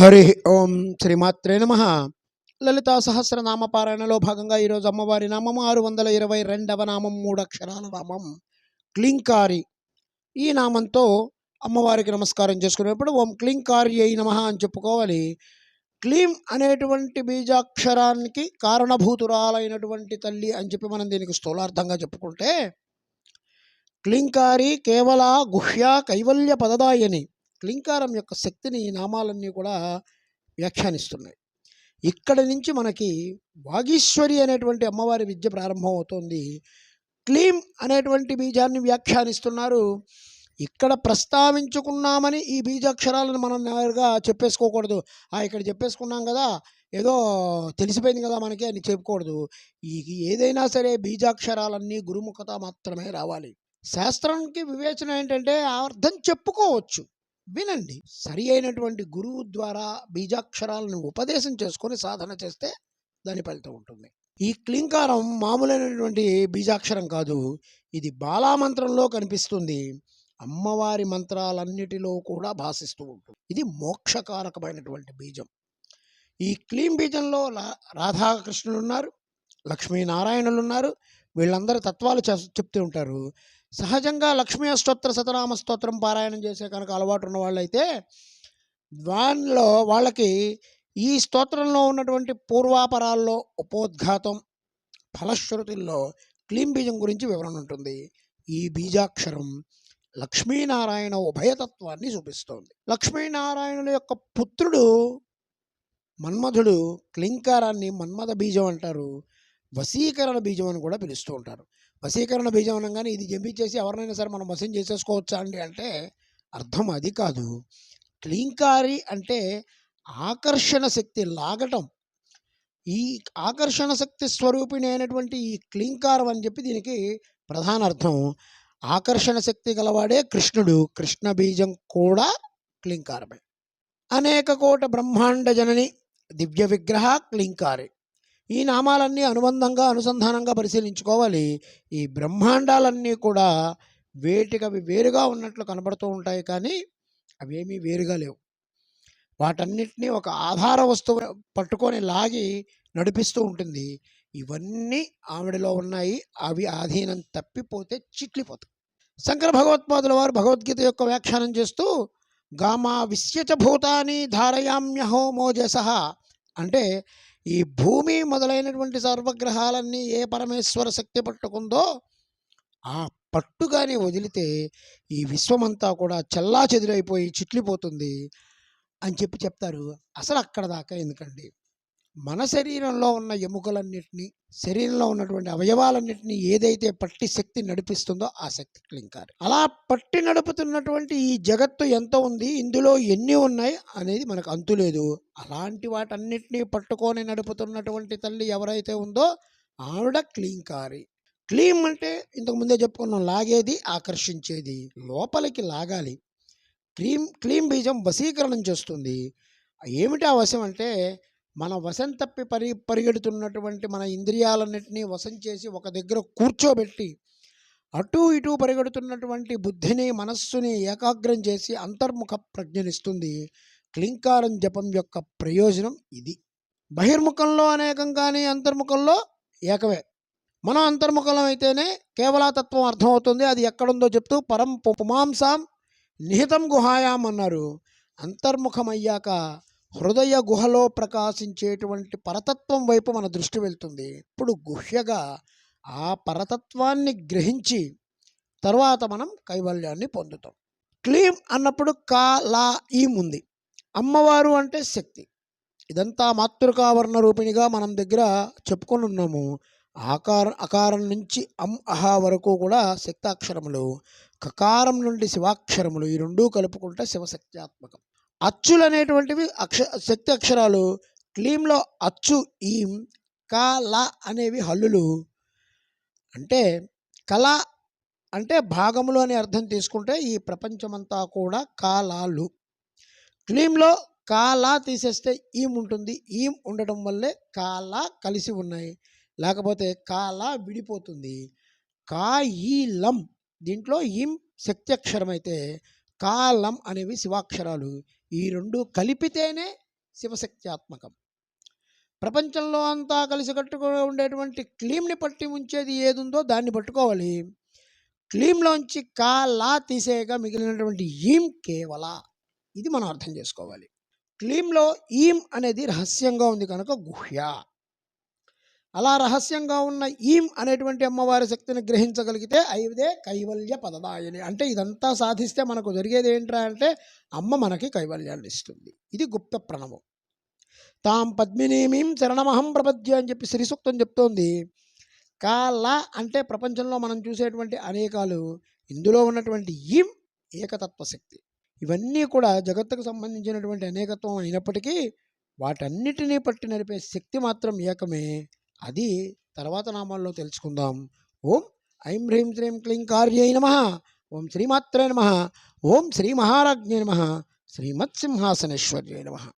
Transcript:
హరి ఓం శ్రీమాత్రే నమ. లలితా సహస్రనామ పారాయణలో భాగంగా ఈరోజు అమ్మవారి నామం ఆరు వందల ఇరవై రెండవ నామం మూడు అక్షరాల నామం. క్లింకారి. ఈ నామంతో అమ్మవారికి నమస్కారం చేసుకునేప్పుడు ఓం క్లింకారి అయి నమ అని చెప్పుకోవాలి. క్లీం అనేటువంటి బీజాక్షరానికి కారణభూతురాలైనటువంటి తల్లి అని చెప్పి మనం దీనికి స్థూలార్థంగా చెప్పుకుంటే క్లింకారి కేవల గుహ్య కైవల్య పదదాయని క్లింకారం యొక్క శక్తిని ఈ నామాలన్నీ కూడా వ్యాఖ్యానిస్తున్నాయి. ఇక్కడి నుంచి మనకి వాగీశ్వరి అనేటువంటి అమ్మవారి విద్య ప్రారంభం అవుతుంది క్లీం అనేటువంటి బీజాన్ని వ్యాఖ్యానిస్తున్నారు. ఇక్కడ ప్రస్తావించుకున్నామని ఈ బీజాక్షరాలను మనం నేరుగా చెప్పేసుకోకూడదు. ఆ ఇక్కడ చెప్పేసుకున్నాం కదా ఏదో తెలిసిపోయింది కదా మనకి అని చెప్పుకూడదు ఈ ఏదైనా సరే బీజాక్షరాలన్నీ గురుముఖత మాత్రమే రావాలి. శాస్త్రానికి వివేచన ఏంటంటే ఆ అర్థం చెప్పుకోవచ్చు. వినండి. సరి అయినటువంటి గురువు ద్వారా బీజాక్షరాలను ఉపదేశం చేసుకొని సాధన చేస్తే దాని ఫలితం ఉంటుంది. ఈ క్లింకారం మామూలైనటువంటి బీజాక్షరం కాదు. ఇది బాలామంత్రంలో కనిపిస్తుంది. అమ్మవారి మంత్రాలన్నిటిలో కూడా భాషిస్తూ ఉంటుంది. ఇది మోక్షకారకమైనటువంటి బీజం. ఈ క్లీం బీజంలో రాధాకృష్ణులు ఉన్నారు లక్ష్మీనారాయణులు ఉన్నారు వీళ్ళందరూ తత్వాలు చెప్తూ ఉంటారు. సహజంగా లక్ష్మీ అష్టోత్తర సతనామ స్తోత్రం పారాయణం చేసే కనుక అలవాటు ఉన్న వాళ్ళైతే దానిలో వాళ్ళకి ఈ స్తోత్రంలో ఉన్నటువంటి పూర్వాపరాల్లో ఉపోద్ఘాతం ఫలశ్రుతుల్లో క్లీం బీజం గురించి వివరణ ఉంటుంది. ఈ బీజాక్షరం లక్ష్మీనారాయణ ఉభయతత్వాన్ని చూపిస్తోంది. లక్ష్మీనారాయణుల యొక్క పుత్రుడు మన్మధుడు క్లింకారాన్ని మన్మథ బీజం అంటారు వశీకరణ బీజం అని కూడా పిలుస్తూ ఉంటారు. వశీకరణ బీజం అనగానే ఇది జంపించేసి ఎవరినైనా సరే మనం వశం చేసేసుకోవచ్చా అండి అంటే అర్థం అది కాదు. క్లీంకారి అంటే ఆకర్షణ శక్తి లాగటం. ఈ ఆకర్షణ శక్తి స్వరూపిణి అయినటువంటి ఈ క్లీంకారం అని చెప్పి దీనికి ప్రధాన అర్థం. ఆకర్షణ శక్తి గలవాడే కృష్ణుడు కృష్ణ బీజం కూడా క్లీంకారమే. అనేక కోట బ్రహ్మాండ జనని దివ్య విగ్రహ క్లీంకారి. ఈ నామాలన్నీ అనుబంధంగా అనుసంధానంగా పరిశీలించుకోవాలి. ఈ బ్రహ్మాండాలన్నీ కూడా వేటికవి వేరుగా ఉన్నట్లు కనబడుతూ ఉంటాయి కానీ అవేమీ వేరుగా లేవు. వాటన్నిటినీ ఒక ఆధార వస్తువు పట్టుకొని లాగి నడిపిస్తూ ఉంటుంది. ఇవన్నీ ఆవిడలో ఉన్నాయి. అవి ఆధీనం తప్పిపోతే చిట్లిపోతాయి. శంకర భగవత్పాదుల వారు భగవద్గీత యొక్క వ్యాఖ్యానం చేస్తూ గామా విశ్యచ భూతాని ధారయామ్యహో మోజస అంటే ఈ భూమి మొదలైనటువంటి సర్వగ్రహాలన్నీ ఏ పరమేశ్వర శక్తి పట్టుకుందో ఆ పట్టుగాని వదిలితే ఈ విశ్వమంతా కూడా చల్లా చెదిరైపోయి చిట్లిపోతుంది అని చెప్పి చెప్తారు. అసలు అక్కడ దాకా ఎందుకండి? మన శరీరంలో ఉన్న ఎముకలన్నింటినీ శరీరంలో ఉన్నటువంటి అవయవాలన్నింటినీ ఏదైతే పట్టి శక్తి నడిపిస్తుందో ఆ శక్తి క్లింకారు అలా పట్టి నడుపుతున్నటువంటి ఈ జగత్తు ఎంత ఉంది? ఇందులో ఎన్ని ఉన్నాయి? అనేది మనకు అంతులేదు అలాంటి వాటన్నిటినీ పట్టుకొని నడుపుతున్నటువంటి తల్లి ఎవరైతే ఉందో ఆవిడ క్లీంకారి. క్లీం అంటే ఇంతకు ముందే చెప్పుకున్నాం లాగేది ఆకర్షించేది లోపలికి లాగాలి. క్లీం క్లీం బీజం వశీకరణం చేస్తుంది. ఏమిటి ఆ వశం అంటే మన వశం తప్పి పరి పరిగెడుతున్నటువంటి మన ఇంద్రియాలన్నింటినీ వశం చేసి ఒక దగ్గర కూర్చోబెట్టి అటు ఇటు పరిగెడుతున్నటువంటి బుద్ధిని మనస్సుని ఏకాగ్రం చేసి అంతర్ముఖ ప్రజ్ఞనిస్తుంది. క్లింకారం జపం యొక్క ప్రయోజనం ఇది. బహిర్ముఖంలో అనేకం కానీ అంతర్ముఖంలో ఏకమే. మనం అంతర్ముఖంలో అయితేనే కేవలతత్వం అర్థమవుతుంది. అది ఎక్కడుందో చెప్తూ పరం పుమాంసాం నిహితం గుహాయాం అన్నారు. అంతర్ముఖమయ్యాక హృదయ గుహలో ప్రకాశించేటువంటి పరతత్వం వైపు మన దృష్టి వెళ్తుంది. ఇప్పుడు గుహ్యగా ఆ పరతత్వాన్ని గ్రహించి తర్వాత మనం కైవల్యాన్ని పొందుతాం. క్లీం అన్నప్పుడు కా లా ఈం ఉంది. అమ్మవారు అంటే శక్తి. ఇదంతా మాతృకావర్ణ రూపిణిగా మనం దగ్గర చెప్పుకొని ఉన్నాము. ఆకార అకారం నుంచి అం అహా వరకు కూడా శక్తాక్షరములు కకారం నుండి శివాక్షరములు ఈ రెండూ కలుపుకుంటే శివశక్త్యాత్మకం. అచ్చులు అనేటువంటివి అక్ష శక్తి అక్షరాలు క్లీంలో అచ్చు ఈం క ల అనేవి హల్లులు. అంటే కళ అంటే భాగములు అనే అర్థం తీసుకుంటే ఈ ప్రపంచమంతా కూడా కాలాలు. క్లీంలో కాలా తీసేస్తే ఈం ఉంటుంది. ఈం ఉండటం వల్లే కాలా కలిసి ఉన్నాయి. లేకపోతే కాలా విడిపోతుంది. కా ఈ లం. దీంట్లో ఈం శక్తి అక్షరం అయితే కాలం అనేవి శివాక్షరాలు. ఈ రెండు కలిపితేనే శివశక్త్యాత్మకం. ప్రపంచంలో అంతా కలిసికట్టుగా ఉండేటువంటి క్లీమ్ని పట్టి ఉంచేది ఏది ఉందో దాన్ని పట్టుకోవాలి. క్లీమ్లోంచి కా లా తీసేయగా మిగిలినటువంటి ఈం కేవల ఇది మనం అర్థం చేసుకోవాలి. క్లీమ్లో ఈం అనేది రహస్యంగా ఉంది కనుక గుహ్య. అలా రహస్యంగా ఉన్న ఈం అనేటువంటి అమ్మవారి శక్తిని గ్రహించగలిగితే ఐదే కైవల్య పదదాయని. అంటే ఇదంతా సాధిస్తే మనకు జరిగేది ఏంట్రా అంటే అమ్మ మనకి కైవల్యాన్ని ఇస్తుంది. ఇది గుప్త ప్రణవం. తాం పద్మినీమీం శరణమహం ప్రపద్య అని చెప్పి శ్రీసూక్తం చెప్తోంది. కాల అంటే ప్రపంచంలో మనం చూసేటువంటి అనేకాలు ఇందులో ఉన్నటువంటి ఈం ఏకతత్వ శక్తి. ఇవన్నీ కూడా జగత్తుకు సంబంధించినటువంటి అనేకత్వం అయినప్పటికీ వాటన్నిటినీ పట్టి నడిపే శక్తి మాత్రం ఏకమే. అది తర్వాత నామాల్లో తెలుసుకుందాం. ఓం ఐం హ్రీం శ్రీం క్లీం కార్యై నమ. ఓం శ్రీమాత్రే నమ. ఓం శ్రీ మహారాజ్ఞే నమ. శ్రీమత్సింహాసనేశ్వర్యై నమ.